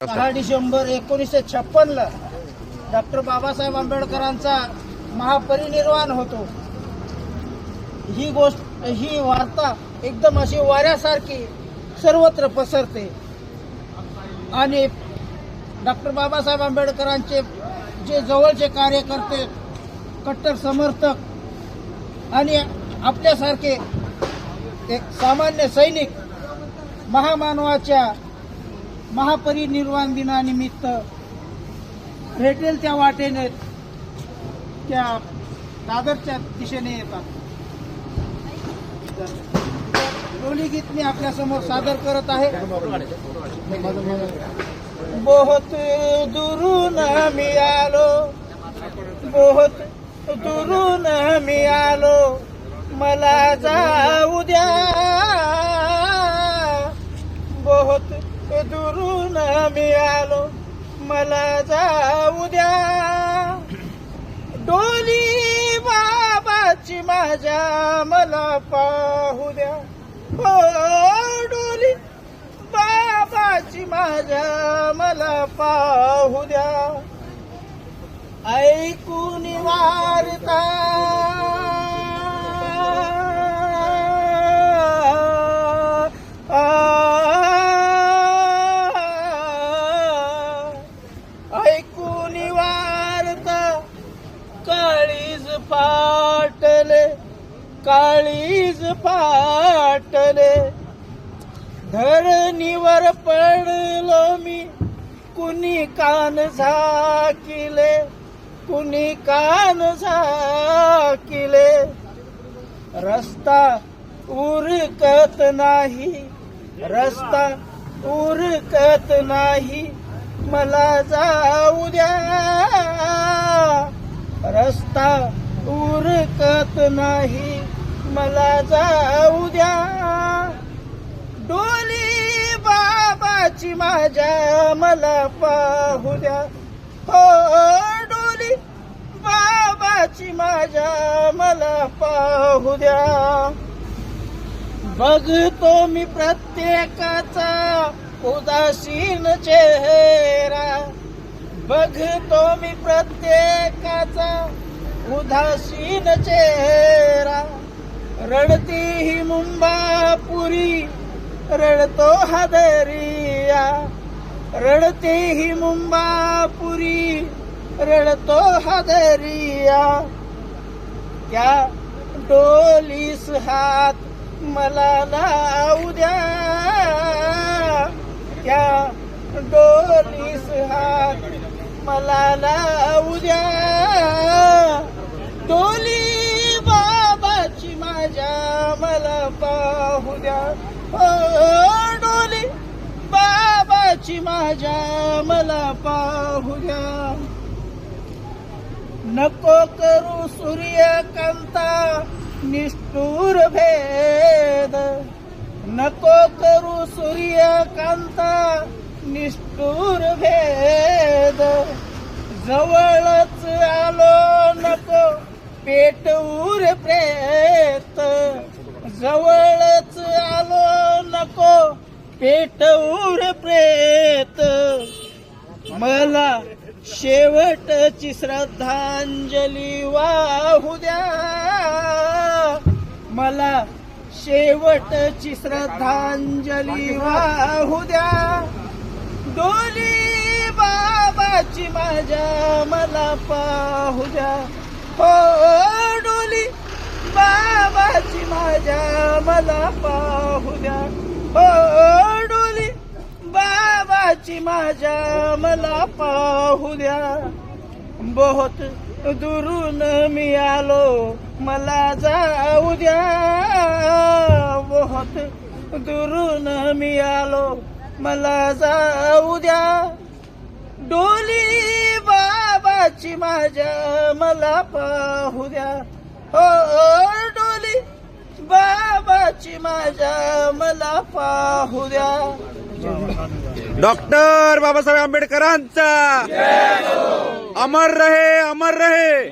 सहा डिसेंबर एकोणीसशे छप्पनला डॉक्टर बाबासाहेब आंबेडकरांचा महापरिनिर्वाण होतो. ही गोष्ट ही वार्ता एकदम अशी वाऱ्यासारखी सर्वत्र पसरते. आणि डॉक्टर बाबासाहेब आंबेडकरांचे जे जवळचे कार्यकर्ते कट्टर समर्थक आणि आपल्यासारखे एक सामान्य सैनिक महामानवाच्या महापरिनिर्वाण दिनानिमित्त भेटेल त्या वाटेने त्या दादरच्या दिशेने येतात. लोली गीत मी आपल्यासमोर सादर करत आहे. बहुत दुरून मी आलो. बहुत दुरून मी आलो. मला जाऊ द्या. मिळालो आलो मला जाऊ द्या. डोली बाबाची माझ्या मला पाहू द्या. हो डोली बाबाची माझ्या मला पाहू द्या. ऐकून वारता फाटले काळीज फाटले. धरणीवर पडलो मी कुणी कान झाकिले कुणी कान झाकिले. रस्ता उरकत नाही रस्ता उरकत नाही मला जाऊ द्या. रस्ता उरकत नाही. मला जाऊ द्या. डोली बाबाची माझ्या मला पाहू द्या. हो डोली बाबाची माझ्या मला पाहू द्या. बघतो मी प्रत्येकाचा उदासीन चेहरा. बघतो मी प्रत्येकाचा उदासीन चेहरा रडती ही मुंबापुरी रडतो हा दरिया. रडते ही मुंबापुरी रडतो हा दरिया. त्या डोलीस हात मला लावू द्या. त्या डोलीस हात मला लावू द्या डोली बाबाची माझ्या मला पाहू द्या ओ डोली बाबाची माझ्या मला पाहू द्या नको करू सूर्यकांता निष्ठूर भेद. नको करू सूर्यकांता निष्ठूर भेद. जवळच आलो नको पेटूर प्रेत. जवळ पेटऊर प्रेत. मला शेवटची श्रद्धांजली वाहू द्या. मला शेवटची श्रद्धांजली वाहू द्या. डोली बाबाची माझ्या मला पाहू द्या. हो डोली बाबाची माझ्या मला पाहू द्या. हो बाबाची माझ्या मला पाहू द्या. बहुत दुरून मी आलो मला जाऊ द्या. बहुत दुरून मी आलो मला जाऊ द्या. डोली बाबाची माझ्या मला पाहू द्या. हो डोली बाबाची माझ्या मला पाहू द्या. डॉक्टर बाबासाहेब आंबेडकरांचा. अमर रहे अमर रहे.